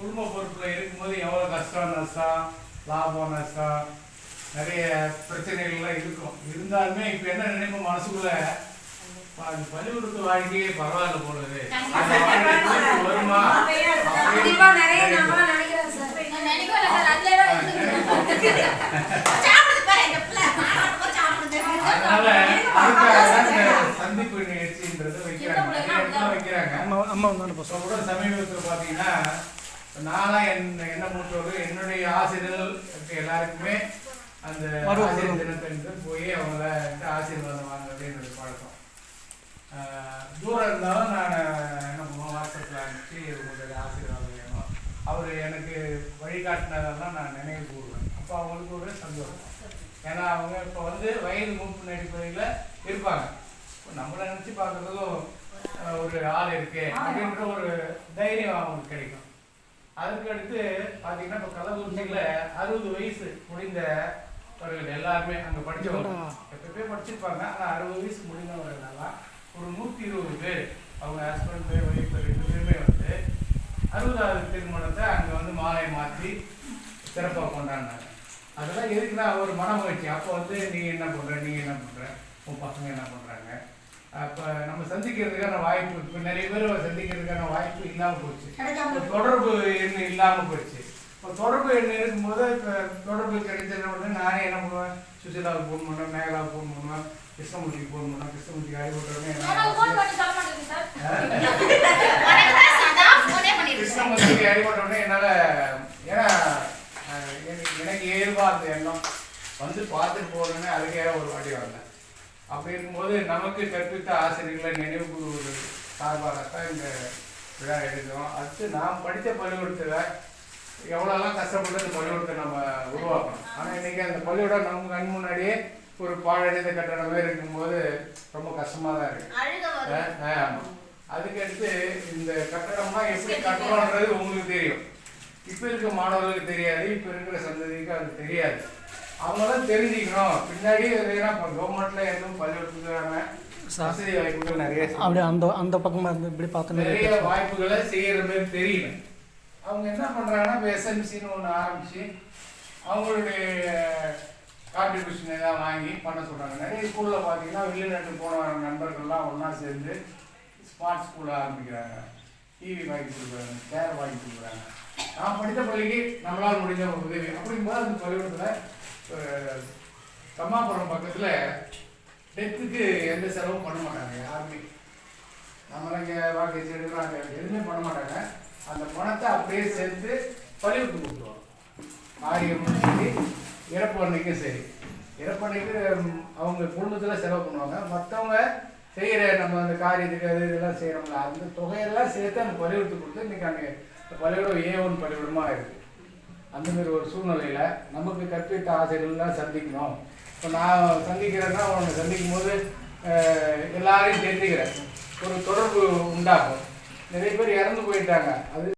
குடும்ப பொறுப்பில் இருக்கும்போது எவ்வளோ கஷ்டம் நஷ்டம் லாபம் நஷ்டம் நிறைய பிரச்சனைகள்லாம் இருக்கும். இருந்தாலுமே இப்போ என்ன நினைப்போம் மனசுக்குள்ள பள்ளிக்கூடத்து வாழ்க்கையே பரவாயில்ல போலது வருமா? சந்திப்பு நிகழ்ச்சின்றது வைக்கிறாங்க. வைக்கிறாங்க சமீபத்தில் பார்த்தீங்கன்னா நானும் என் என்ன மூத்தோடு என்னுடைய ஆசிரியர்கள் எல்லாருக்குமே அந்த ஆசிரியர் தினத்தன்று போய் அவங்கள ஆசீர்வாதம் வாங்குறது என்னுடைய பழக்கம். தூரம் இருந்தாலும் நான் என்ன பண்ணுவோம் வாட்ஸ்அப்பில் அனுப்பிச்சு உங்களுடைய ஆசீர்வாதம் வேணும். அவர் எனக்கு வழிகாட்டினதெல்லாம் நான் நினைவு கூறுவேன். அப்போ அவங்களுக்கு ஒரு சந்தோஷம். ஏன்னா அவங்க இப்போ வந்து வயது மூப்பு நடிப்பதில் இருப்பாங்க. இப்போ நம்மளை நினச்சி பார்க்குறதும் ஒரு ஆள் இருக்கே அப்படின்ற ஒரு தைரியம் அவங்களுக்கு கிடைக்கும். அதுக்கு அடுத்து பார்த்தீங்கன்னா இப்போ கள்ளக்குறிச்சியில் அறுபது வயசு முடிந்தவர்கள் எல்லாருமே அங்கே படித்தவங்க எப்பப்போ படிச்சிருப்பாங்க. ஆனால் அறுபது வயசு முடிந்தவர்களெல்லாம் ஒரு நூற்றி இருபது பேர் அவங்க ஹஸ்பண்ட் ஒய்ஃப் ரெண்டு பேருமே வந்து அறுபதாவது திருமணத்தை அங்கே வந்து மாலையை மாற்றி சிறப்பாக கொண்டாடினாங்க. அதெல்லாம் எதுக்குன்னா ஒரு மன மகிழ்ச்சி அப்போ வந்து நீ என்ன பண்ற? நீ என்ன பண்ற? உன் பசங்க என்ன பண்றாங்க? அப்போ நம்ம சந்திக்கிறதுக்கான வாய்ப்பு இப்போ நிறைய பேர் சந்திக்கிறதுக்கான வாய்ப்பு இல்லாமல் போச்சு. தொடர்பு எண் இல்லாமல் போயிடுச்சு இப்போ தொடர்பு எண் இருக்கும்போது இப்போ தொடர்பு கிடைச்ச உடனே நானே என்ன பண்ணுவேன்? சுசிலாவுக்கு ஃபோன் பண்ணுவேன் மேகலாவுக்கு ஃபோன் பண்ணுவேன் கிருஷ்ணமூர்த்திக்கு ஃபோன் பண்ணுவேன். கிருஷ்ணமூர்த்திக்கு இருக்கேன். கிருஷ்ணமூர்த்திக்கு அறிவுறுத்த உடனே என்னால் ஏன்னா எனக்கு எனக்கு இயல்பா அந்த எண்ணம். வந்து பார்த்துட்டு போகணுன்னு அதுக்கே ஒரு வாட்டி வந்தேன். அப்படி இருக்கும்போது நமக்கு கற்பித்த ஆசிரியர்களை நினைவு சார்பாகத்தான் இந்த விழா எடுக்கிறோம் அடுத்து நாம் படித்த பள்ளிக்கூடத்தில் எவ்வளோலாம் கஷ்டப்பட்டு அந்த பள்ளிக்கூடத்தை நம்ம உருவாக்கணும். ஆனால் இன்னைக்கு அந்த பள்ளிக்கூடம் நம்ம கண் முன்னாடியே ஒரு பாழடைந்த கட்டடமே இருக்கும்போது ரொம்ப கஷ்டமாக தான் இருக்கு. அழுக வரும். ஆ, ஆ, ஆமா. அதுக்கடுத்து இந்த கட்டடம்லாம் எப்படி கட்டணுன்றது உங்களுக்கு தெரியும். இப்போ இருக்க மாணவர்களுக்கு தெரியாது இப்போ இருக்கிற சந்ததிக்கு அது தெரியாது. அவங்களாம் தெரிஞ்சுக்கணும். பின்னாடி எதுனா கவர்மெண்ட்ல எதுவும் பள்ளிக்கூடத்துக்கான வசதி வாய்ப்புகள் நிறைய. அப்படியே அந்த அந்த பக்கமாக இருந்து இப்படி பார்த்தோன்னே நிறைய வாய்ப்புகளை செய்யற மாதிரி தெரியல. அவங்க என்ன பண்றாங்கன்னா இப்போ எஸ்எம்சின்னு ஒன்று ஆரம்பிச்சு அவங்களுடைய கான்ட்ரிபியூஷன் எல்லாம் வாங்கி பண்ண சொல்றாங்க. நிறைய ஸ்கூல்ல பார்த்தீங்கன்னா வெளிநாட்டு போன நண்பர்கள்லாம் ஒண்ணா சேர்ந்து ஸ்மார்ட் ஸ்கூல் ஆரம்பிக்கிறாங்க. டிவி வாங்கி கொடுக்குறாங்க சேர் வாங்கி கொடுக்குறாங்க. நான் படித்த பள்ளிக்கு நம்மளால் முடிஞ்ச ஒரு உதவி. அப்படிங்கும்போது அந்த பள்ளிக்கூடத்தில் தம்மாபுரம் பக்கத்தில் டெத்துக்கு எந்த செலவும் பண்ண மாட்டாங்க யாருமே. நம்மளாம் இங்கே வாக்கு எடுக்கிறாங்க எதுவுமே பண்ண மாட்டாங்க. அந்த பணத்தை அப்படியே சேர்த்து பழிவுக்கு கொடுத்துருவாங்க ஆரியமும் சரி இறப்பு அன்னைக்கும் சரி. இறப்பு அன்னைக்கு அவங்க குடும்பத்தில் செலவு பண்ணுவாங்க. மற்றவங்க செய்கிற நம்ம அந்த காரியத்துக்கு அது இதெல்லாம் செய்கிறோம்ல அந்த தொகையெல்லாம் சேர்த்து அந்த பள்ளிக்கூடத்துக்கு கொடுத்து இன்றைக்கி அங்கே பழிவிடம் ஏ ஒன் பழிவிடமாக இருக்குது அந்த மாதிரி ஒரு சூழ்நிலையில் நமக்கு கற்பித்த ஆசிரியர்கள்லாம் சந்திக்கணும். இப்போ நான் சந்திக்கிறேன்னா உன்னை சந்திக்கும் போது எல்லாரையும் தெரிஞ்சுக்கிறேன். ஒரு தொடர்பு உண்டாகும். நிறைய பேர் இறந்து போயிட்டாங்க. அது